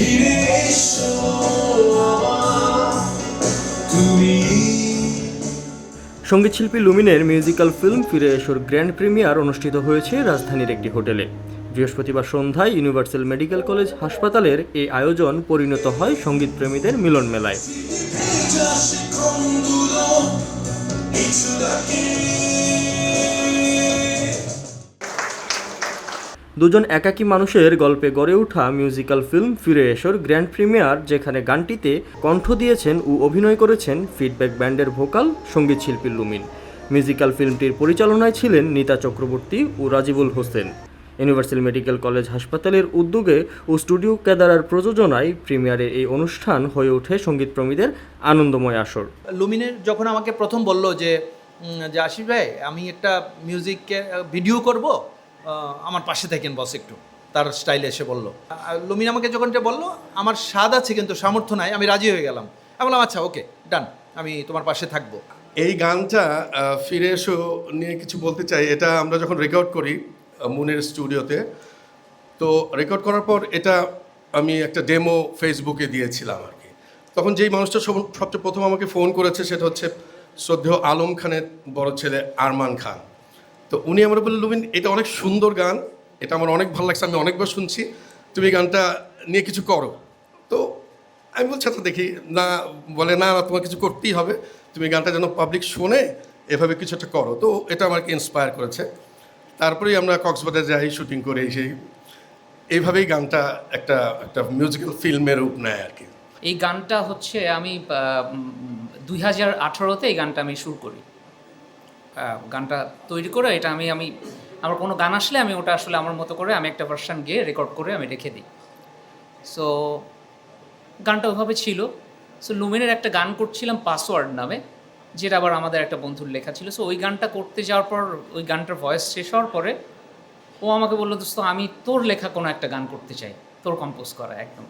ফিরে এসো তুমি সঙ্গীতশিল্পী লুমিনের মিউজিক্যাল ফিল্ম ফিরে এসোর গ্র্যান্ড প্রিমিয়ার অনুষ্ঠিত হয়েছে রাজধানীর একটি হোটেলে। বৃহস্পতিবার সন্ধ্যায় ইউনিভার্সাল মেডিকেল কলেজ হাসপাতালের এই আয়োজন পরিণত হয় সংগীত প্রেমীদের মিলন মেলায় দুজন একাকী মানুষের গল্পে গড়ে ওঠা মিউজিক্যাল ফিল্ম ফিরে এসোর গ্র্যান্ড প্রিমিয়ার যেখানে গানটিতে কণ্ঠ দিয়েছেন ও অভিনয় করেছেন ফিডব্যাক ব্যান্ডের ভোকাল সঙ্গীতশিল্পী লুমিন। মিউজিক্যাল ফিল্মটির পরিচালনায় ছিলেন নীতা চক্রবর্তী ও Rajibul Hossain. Universal medical college হাসপাতালের উদ্যোগে ও স্টুডিও কেদারার প্রযোজনায় প্রিমিয়ারের এই অনুষ্ঠান হয়ে ওঠে সঙ্গীতপ্রেমীদের আনন্দময় আসর। লুমিনের যখন আমাকে প্রথম বলল যে যে আশিস ভাই, আমি একটা মিউজিককে ভিডিও করব আমার পাশে থাকেন বস একটু। তার স্টাইলে এসে বলল লুমিন আমাকে যখন বলল, আমার স্বাদ আছে কিন্তু সামর্থ্য নাই, আমি রাজি হয়ে গেলাম। আমি বললাম আচ্ছা ওকে ডান আমি তোমার পাশে থাকব। এই গানটা ফিরে এসো, নিয়ে কিছু বলতে চাই। এটা আমরা যখন রেকর্ড করি মুনের স্টুডিওতে তো রেকর্ড করার পর এটা আমি একটা ডেমো ফেসবুকে দিয়েছিলাম আর কি। তখন যেই মানুষটা সব- সবচেয়ে প্রথম আমাকে ফোন করেছে, সেটা হচ্ছে শ্রদ্ধেয় আলম খানের বড় ছেলে আরমান খান। তো উনি আমার বললেন, লুবিন, এটা অনেক সুন্দর গান। এটা আমার অনেক ভালো লাগছে, আমি অনেকবার শুনছি। তুমি গানটা নিয়ে কিছু করো। তো আমি বলছি আচ্ছা দেখি। না, বলে, না না, তোমার কিছু করতেই হবে। তুমি গানটা যেন পাবলিক শোনে এভাবে কিছু একটা করো। তো এটা আমাকে ইন্সপায়ার করেছে। তারপরেই আমরা কক্সবাজার যাই শুটিং করে এসে এইভাবেই গানটা একটা একটা মিউজিক্যাল ফিল্মের রূপ নেয় আর কি। এই গানটা হচ্ছে আমি দুই হাজার আঠারোতে এই গানটা আমি শুরু করি। গানটা তৈরি করে এটা আমি আমি, আমার কোনো গান আসলে আমি ওটা আসলে আমার মতো করে আমি একটা ভার্সান গিয়ে রেকর্ড করে আমি রেখে দিই। সো গানটা ওভাবে ছিল। সো লুমিনের একটা গান করছিলাম পাসওয়ার্ড নামে, যেটা আবার আমাদের একটা বন্ধুর লেখা ছিল। সো ওই গানটা করতে যাওয়ার পর, ওই গানটার ভয়েস শেষ হওয়ার পরে ও আমাকে বলল, দোস্ত, আমি তোর লেখা কোনো একটা গান করতে চাই। তোর কম্পোজ করা, একদম।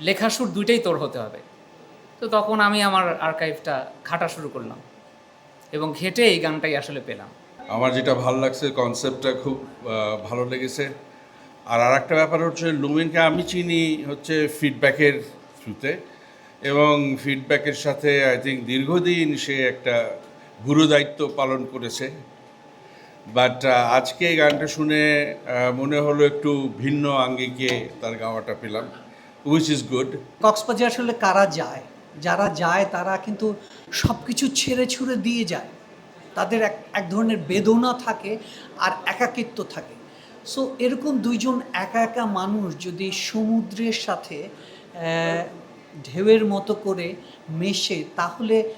লেখা সুর দুইটাই তোর হতে হবে। তো তখন আমি আমার আর্কাইভটা খাটা শুরু করলাম। এবং ঘেটে এই গানটাই আসলে পেলাম। আমার যেটা ভালো লাগছে কনসেপ্টটা খুব ভালো লেগেছে। আর আর একটা ব্যাপার হচ্ছে লুমিনকে আমি চিনি হচ্ছে ফিডব্যাকের থ্রুতে এবং ফিডব্যাকের সাথে আই থিঙ্ক দীর্ঘদিন সে একটা গুরু দায়িত্ব পালন করেছে। বাট আজকে এই গানটা শুনে মনে হলো একটু ভিন্ন আঙ্গিকে তার গাওয়াটা পেলাম উইচ ইজ গুড কক্সবাজার আসলে কারা যায়? যারা যায় তারা কিন্তু সব কিছু ছেড়ে ছুড়ে দিয়ে যায়। তাদের এক এক ধরনের বেদনা থাকে আর একাকিত্ব থাকে। সো এরকম দুইজন একা একা মানুষ যদি সমুদ্রের সাথে ঢেউয়ের মতো করে মেশে, তাহলে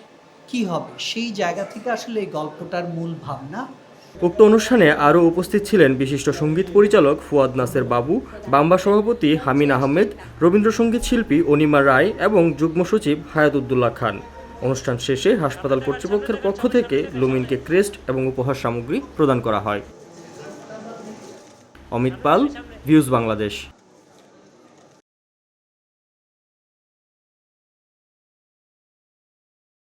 কি হবে? সেই জায়গা থেকে আসলে এই গল্পটার মূল ভাবনা উক্ত অনুষ্ঠানে আরও উপস্থিত ছিলেন বিশিষ্ট সংগীত পরিচালক ফুয়াদ নাসের বাবু, বাম্বা সভাপতি হামিন আহমেদ রবীন্দ্রসঙ্গীত শিল্পী অনিমা রায় এবং যুগ্ম সচিব হায়াতুদ্দুল্লাহ খান। অনুষ্ঠান শেষে হাসপাতাল কর্তৃপক্ষের পক্ষ থেকে লুমিনকে ক্রেস্ট এবং উপহার সামগ্রী প্রদান করা হয়। অমিত পাল, ভিউজ বাংলাদেশ।